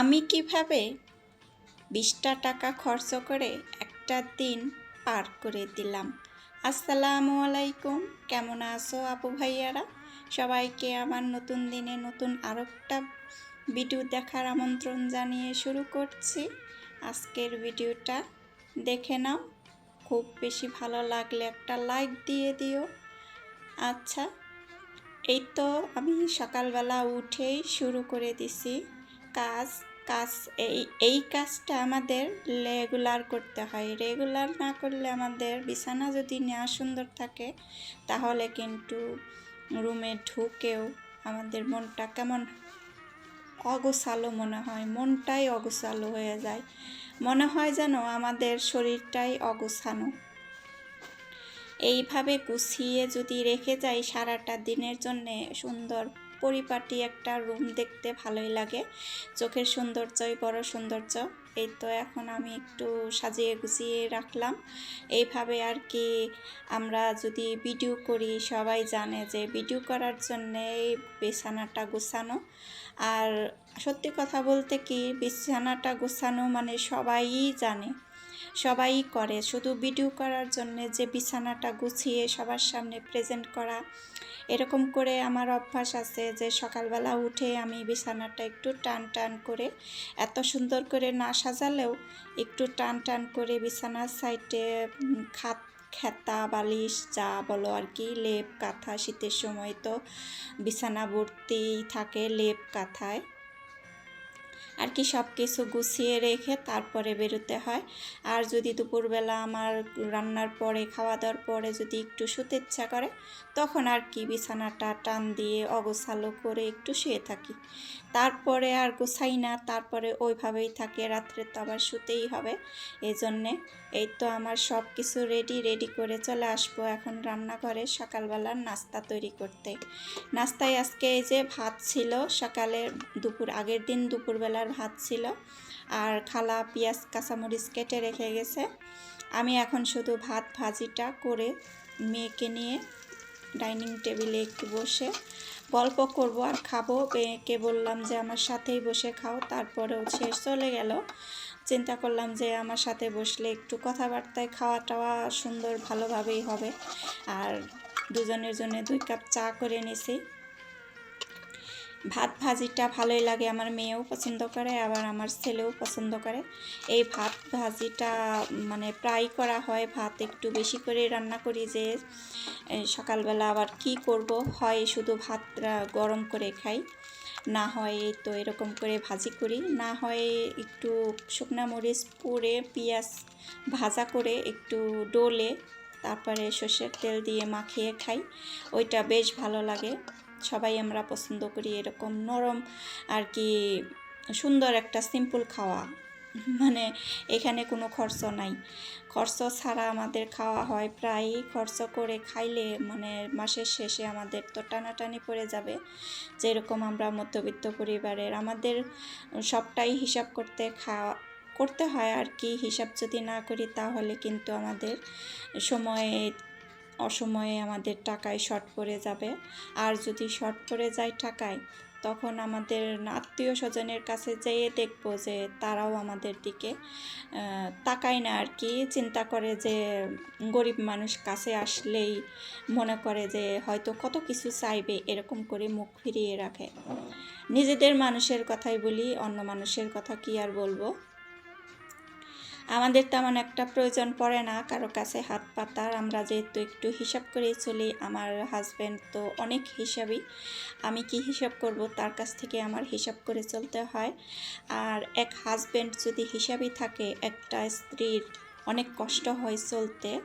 আমি কীভাবে বিশটা টাকা খরচ করে একটা দিন পার করে দিলাম? আসসালামু আলাইকুম। কেমন আছো আপু ভাইয়ারা? সবাইকে আমার নতুন দিনে নতুন আরও একটা ভিডিও দেখার আমন্ত্রণ জানিয়ে শুরু করছি। আজকের ভিডিওটা দেখে নাও। খুব বেশি ভালো লাগলে একটা লাইক দিয়ে দিও। আচ্ছা এই তো আমি সকালবেলা উঠেই শুরু করে দিছি। কাজ কাজ, এই এই কাজটা আমাদের রেগুলার করতে হয়। রেগুলার না করলে আমাদের বিছানা যদি নেওয়া সুন্দর থাকে, তাহলে কিন্তু রুমে ঢুকেও আমাদের মনটা কেমন অগোছালো মনে হয়, মনটাই অগোছালো হয়ে যায়। মনে হয় যেন আমাদের শরীরটাই অগোছানো। এইভাবে গুছিয়ে যদি রেখে যাই সারাটা দিনের জন্যে সুন্দর পরিপাটি একটা রুম দেখতে ভালোই লাগে। চোখের সৌন্দর্যই বড় সৌন্দর্য। এই তো এখন আমি একটু সাজিয়ে গুছিয়ে রাখলাম। এইভাবে আর কি আমরা যদি ভিডিও করি, সবাই জানে যে ভিডিও করার জন্যে এই বিছানাটা গুছানো। আর সত্যি কথা বলতে কি, বিছানাটা গোছানো মানে সবাই জানে। সবাই করে। শুধু ভিডিও করার জন্য যে বিছানাটা গুছিয়ে সবার সামনে প্রেজেন্ট করা, এরকম করে আমার অভ্যাস আছে যে সকালবেলা উঠে আমি বিছানাটা একটু টান টান করে, এত সুন্দর করে না সাজালেও একটু টান টান করে বিছানার সাইডে খাত, খেতা, বালিশ, যা বলো আর কি, লেপ, কাঁথা শীতের সময় তো বিছানা ভর্তি থাকে লেপ, কাঁথায়। আর কি সব কিছু গুছিয়ে রেখে তারপরে বেরোতে হয়। আর যদি দুপুরবেলা আমার রান্নার পরে খাওয়া দাওয়ার পরে যদি একটু শুতে ইচ্ছা করে তখন আর কি বিছানাটা টান দিয়ে অগোছালো করে একটু শুয়ে থাকি। তারপরে আর গোছাই না, তারপরে ওইভাবেই থাকে, রাত্রে তো আবার শুতেই হবে। এই জন্যে এই তো আমার সব কিছু রেডি রেডি করে চলে আসব এখন রান্নাঘরে সকালবেলার নাস্তা তৈরি করতে। নাস্তায় আজকে এই যে ভাত ছিল, সকালে দুপুর, আগের দিন দুপুরবেলার ভাত ছিল আর খালা পেঁয়াজ, কাঁচামরিচ কেটে রেখে গেছে। আমি এখন শুধু ভাত ভাজিটা করে মেয়েকে নিয়ে ডাইনিং টেবিলে একটু বসে গল্প করব আর খাব। মেয়েকে বললাম যে আমার সাথেই বসে খাও। তারপরেও সে চলে গেল। চিন্তা করলাম যে আমার সাথে বসলে একটু কথাবার্তায় খাওয়া টাওয়া সুন্দর ভালোভাবেই হবে। আর দুজনের জন্য দুই কাপ চা করে নিছি। ভাত ভাজিটা ভালোই লাগে, আমার মেয়েও পছন্দ করে, আবার আমার ছেলেও পছন্দ করে। এই ভাত ভাজিটা মানে প্রায় করা হয়, ভাত একটু বেশি করে রান্না করি যে সকালবেলা আবার কি করব? হয় শুধু ভাতটা গরম করে খাই, না হয় তো এরকম করে ভাজি করি, না হয় একটু শুকনা মরিচ পুড়ে, পেঁয়াজ ভাজা করে একটু ডোলে, তারপরে সর্ষের তেল দিয়ে মাখিয়ে খাই, ওইটা বেশ ভালো লাগে। সবাই আমরা পছন্দ করি এরকম নরম আর কি সুন্দর একটা সিম্পল খাওয়া। মানে এখানে কোনো খরচ নাই। খরচ ছাড়া আমাদের খাওয়া হয় প্রায় খরচ করে খাইলে মানে মাসের শেষে আমাদের তো টানাটানি পড়ে যাবে। যেরকম আমরা মধ্যবিত্ত পরিবারের আমাদের সবটাই হিসাব করতে খাওয়া, করতে হয় আর কি। হিসাব যদি না করি তাহলে কিন্তু আমাদের সময়ে অসময়ে আমাদের টাকায় শর্ট পড়ে যাবে। আর যদি শর্ট পড়ে যায় টাকায়, তখন আমাদের আত্মীয় স্বজনের কাছে যেয়ে দেখব যে তারাও আমাদের দিকে তাকায় না আর কি। চিন্তা করে যে গরিব মানুষ কাছে আসলেই মনে করে যে হয়তো কত কিছু চাইবে, এরকম করে মুখ ফিরিয়ে রাখে। নিজেদের মানুষের কথাই বলি, অন্য মানুষের কথা কি আর বলব? আমাদের তেমন একটা প্রয়োজন পড়ে না। কারও কাছে হাত পাতার আমরা যেহেতু একটু হিসাব করে চলি, আমার হাজব্যান্ড তো অনেক হিসাবই আমি কি হিসাব করব? তার কাছ থেকে আমার হিসাব করে চলতে হয়। আর এক হাজব্যান্ড যদি হিসাবই থাকে, একটা স্ত্রীর অনেক কষ্ট হয় চলতে।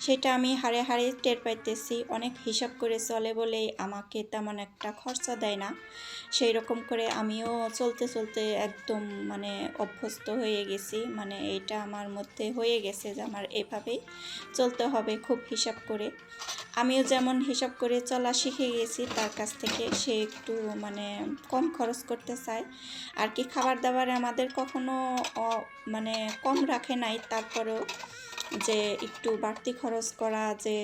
সেটা আমি হারে হারে টের পাইতেছি। অনেক হিসাব করে চলে বলেই আমাকে তেমন একটা খরচা দেয় না। সেই রকম করে আমিও চলতে চলতে একদম মানে অভ্যস্ত হয়ে গেছি। মানে এটা আমার মধ্যে হয়ে গেছে যে আমার এভাবেই চলতে হবে খুব হিসাব করে। আমিও যেমন হিসাব করে চলা শিখে গেছি, তার কাছ থেকে সে একটু মানে কম খরচ করতে চায়। আর কি খাবার দাবার আমাদের কখনো মানে কম রাখে নাই, তারপরেও যে একটু বাড়তি খরচ করা, যে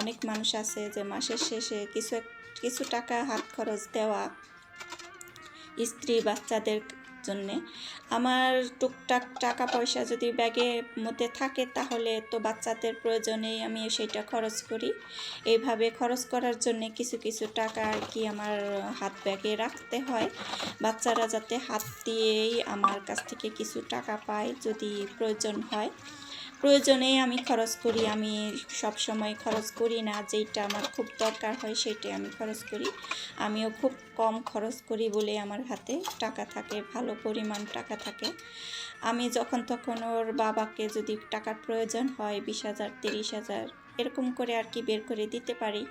অনেক মানুষ আছে যে মাসের শেষে কিছু কিছু টাকা হাত খরচ দেওয়া স্ত্রী বাচ্চাদের জন্যে। আমার টুকটাক টাকা পয়সা যদি ব্যাগের মধ্যে থাকে তাহলে তো বাচ্চাদের প্রয়োজনেই আমি সেটা খরচ করি। এইভাবে খরচ করার জন্য কিছু কিছু টাকা আর কি আমার হাত ব্যাগে রাখতে হয়। বাচ্চারা যাতে হাত দিয়েই আমার কাছ থেকে কিছু টাকা পায় যদি প্রয়োজন হয়। প্রয়োজনেই আমি খরচ করি, আমি সব সময় খরচ করি না যেটা আমার খুব দরকার হয় সেইটাই আমি খরচ করি। আমিও খুব কম খরচ করি বলে আমার হাতে টাকা থাকে, ভালো পরিমাণ টাকা থাকে। আমি যখন তখন ওর বাবাকে যদি টাকার প্রয়োজন হয়, বিশ হাজার, তিরিশ হাজার, এরকম করে আর কি বের করে দিতে পারি।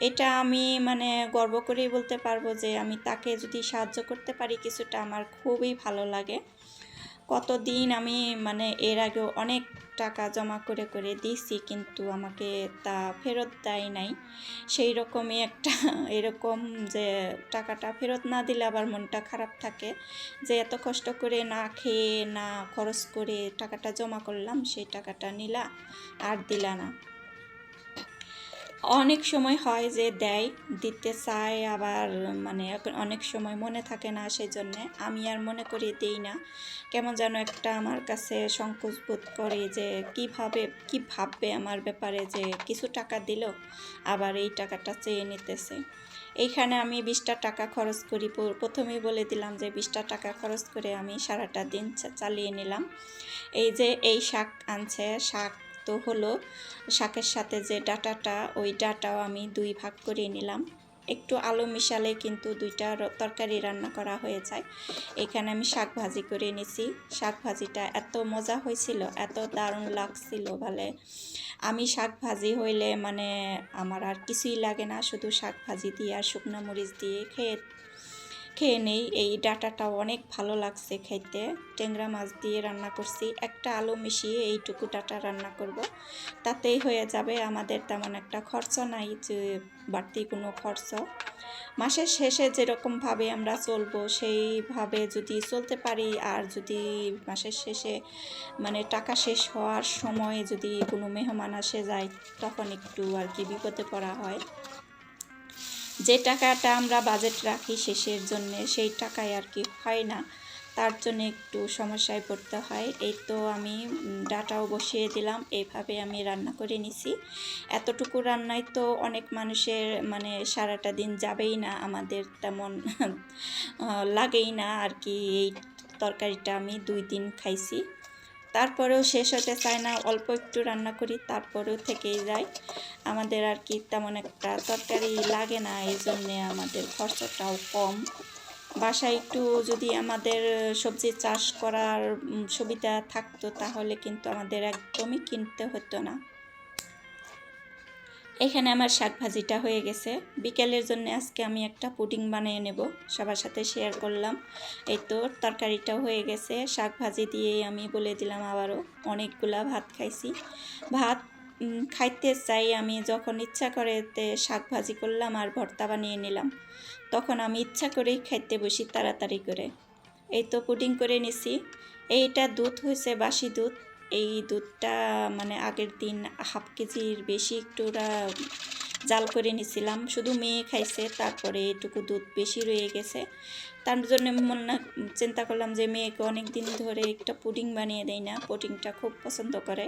এটা আমি মানে গর্ব করেই বলতে পারব যে আমি তাকে যদি সাহায্য করতে পারি, কিছুটা আমার খুবই ভালো লাগে। কতদিন আমি মানে এর আগেও অনেক টাকা জমা করে করে দিয়েছি, কিন্তু আমাকে তা ফেরত দেয় নাই। সেই রকমই একটা এরকম যে টাকাটা ফেরত না দিলে আবার মনটা খারাপ থাকে। যে এত কষ্ট করে না খেয়ে, না খরচ করে টাকাটা জমা করলাম, সেই টাকাটা নিলা, আর দিলা না। অনেক সময় হয় যে দেয়, দিতে চায়, আবার মানে অনেক সময় মনে থাকে না সেই জন্যে আমি আর মনে করি দিই না। কেমন যেন একটা আমার কাছে সংকোচ বোধ করে যে কীভাবে, কি ভাববে আমার ব্যাপারে যে কিছু টাকা দিল, আবার এই টাকাটা চেয়ে নিতেছে। এইখানে আমি বিশটা টাকা খরচ করি। প্রথমেই বলে দিলাম যে বিশটা টাকা খরচ করে আমি সারাটা দিন চালিয়ে নিলাম। এই যে এই শাক আনছে, শাক তো হলো শাকের সাথে যে ডাটাটা, ওই ডাটাও আমি দুই ভাগ করে নিলাম। একটু আলু মিশালে কিন্তু দুইটা তরকারি রান্না করা হয়ে যায়। এখানে আমি শাক ভাজি করে নিছি। শাক ভাজিটা এত মজা হয়েছিল, এত দারুণ লাগছিল বলে। আমি শাক ভাজি হইলে মানে আমার আর কিছুই লাগে না, শুধু শাক ভাজি দিয়ে আর শুকনো মরিচ দিয়ে খেয়ে খেয়ে নেই, এই ডাটাটাও অনেক ভালো লাগছে খাইতে। ট্যাংরা মাছ দিয়ে রান্না করছি, একটা আলু মিশিয়ে এইটুকু ডাটা রান্না করব। তাতেই হয়ে যাবে আমাদের তেমন একটা খরচ নাই যে বাড়তি কোনো খরচ। মাসের শেষে যেরকমভাবে আমরা চলবো, সেইভাবে যদি চলতে পারি আর যদি মাসের শেষে মানে টাকা শেষ হওয়ার সময় যদি কোনো মেহমান আসে যায়, তখন একটু আর কি বিপদে পড়া হয়। যে টাকাটা আমরা বাজেট রাখি শেষের জন্য সেই টাকায় আর কি হয় না। তার জন্য একটু সমস্যায় পড়তে হয়। এই তো আমি ডাটাও বসিয়ে দিলাম। এইভাবে আমি রান্না করে নিছি। এতটুকু রান্নায় তো অনেক মানুষের মানে সারাটা দিন যাবেই না। আমাদের তেমন লাগেই না। আর কি এই তরকারিটা আমি দুই দিন খাইছি। তারপরেও শেষ হতে চায় না, অল্প একটু রান্না করি, তারপরেও থেকেই যায় আমাদের আর কি তেমন একটা তরকারি লাগে না, এই জন্যে আমাদের খরচাটাও কম। বাসায় একটু যদি আমাদের সবজি চাষ করার সুবিধা থাকতো, তাহলে কিন্তু আমাদের একদমই কিনতে হতো না। এখানে আমার শাক ভাজিটা হয়ে গেছে। বিকেলের জন্য আজকে আমি একটা পুডিং বানিয়ে নেব। সবার সাথে শেয়ার করলাম। এই তো, তরকারিটাও হয়ে গেছে। শাক ভাজি দিয়েই আমি বলে দিলাম আবারও, অনেকগুলা ভাত খাইছি। ভাত খাইতে চাই আমি যখন ইচ্ছা করে শাক ভাজি করলাম আর ভর্তা বানিয়ে নিলাম। তখন আমি ইচ্ছা করেই খাইতে বসি তাড়াতাড়ি করে। এই তো পুডিং করে নিছি। এইটা দুধ হয়েছে বাসি দুধ। এই দুধটা মানে আগের দিন হাফ কেজির বেশি একটু ওরা জাল করে নিছিলাম। শুধু মেয়ে খাইছে, তারপরে এটুকু দুধ বেশি রয়ে গেছে। তার জন্য মনে না চিন্তা করলাম যে মেয়েকে অনেক দিন ধরে একটা পুডিং বানিয়ে দেয় না, পুডিংটা খুব পছন্দ করে।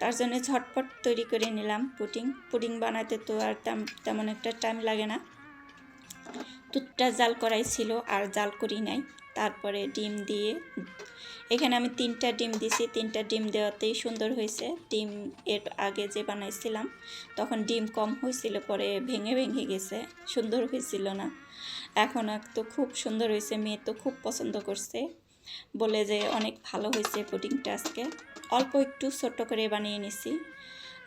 তার জন্য ঝটপট তৈরি করে নিলাম পুডিং। পুডিং বানাতে তো আর তেমন একটা টাইম লাগে না। দুধটা জাল করাই ছিল, আর জাল করি নাই। তারপরে ডিম দিয়ে, এখানে আমি তিনটা ডিম দিছি। তিনটা ডিম দেওয়াতেই সুন্দর হয়েছে। ডিম এর আগে যে বানাইছিলাম, তখন ডিম কম হয়েছিল, পরে ভেঙে ভেঙে গেছে। সুন্দর হয়েছিল না। এখন তো খুব সুন্দর হয়েছে। মেয়ে তো খুব পছন্দ করছে। বলে যে অনেক ভালো হয়েছে পুডিংটা আজকে। অল্প একটু ছোট্ট করে বানিয়ে নিছি।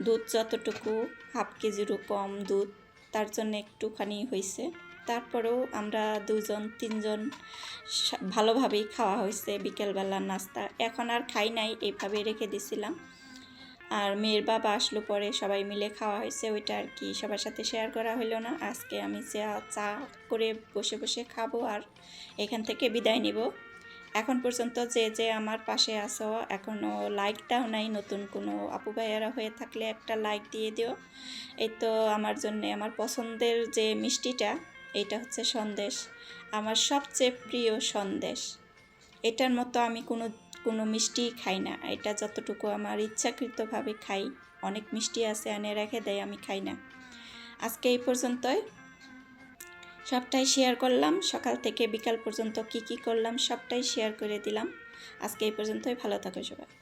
দুধ যতটুকু, হাফ কেজিরও কম দুধ, তার জন্য একটুখানি হয়েছে। তারপরেও আমরা দুজন, তিনজন ভালোভাবেই খাওয়া হয়েছে বিকেলবেলার নাস্তা। এখন আর খাই নাই এইভাবে রেখে দিছিলাম। আর মেয়ের বাবা আসলো পরে, সবাই মিলে খাওয়া হয়েছে, ওইটা আর কি। সবার সাথে শেয়ার করা হলো না। আজকে আমি চা চা করে বসে বসে খাব আর এখান থেকে বিদায় নিব। এখন পর্যন্ত যে যে আমার পাশে আসো এখনও লাইক দাও নাই। নতুন কোনো আপু ভাইয়ারা হয়ে থাকলে একটা লাইক দিয়ে দিও। এই তো আমার জন্য, আমার পছন্দের যে মিষ্টিটা এটা হচ্ছে সন্দেশ। আমার সবচেয়ে প্রিয় সন্দেশ। এটার মতো আমি কোনো কোনো মিষ্টি খাই না। এটা যতটুকু আমার ইচ্ছাকৃতভাবে খাই, অনেক মিষ্টি আছে, এনে রেখে দেয়, আমি খাই না। আজকে এই পর্যন্তই। সবটাই শেয়ার করলাম। সকাল থেকে বিকাল পর্যন্ত কি কি করলাম, সবটাই শেয়ার করে দিলাম। আজকে এই পর্যন্তই। ভালো থাকো সবাই।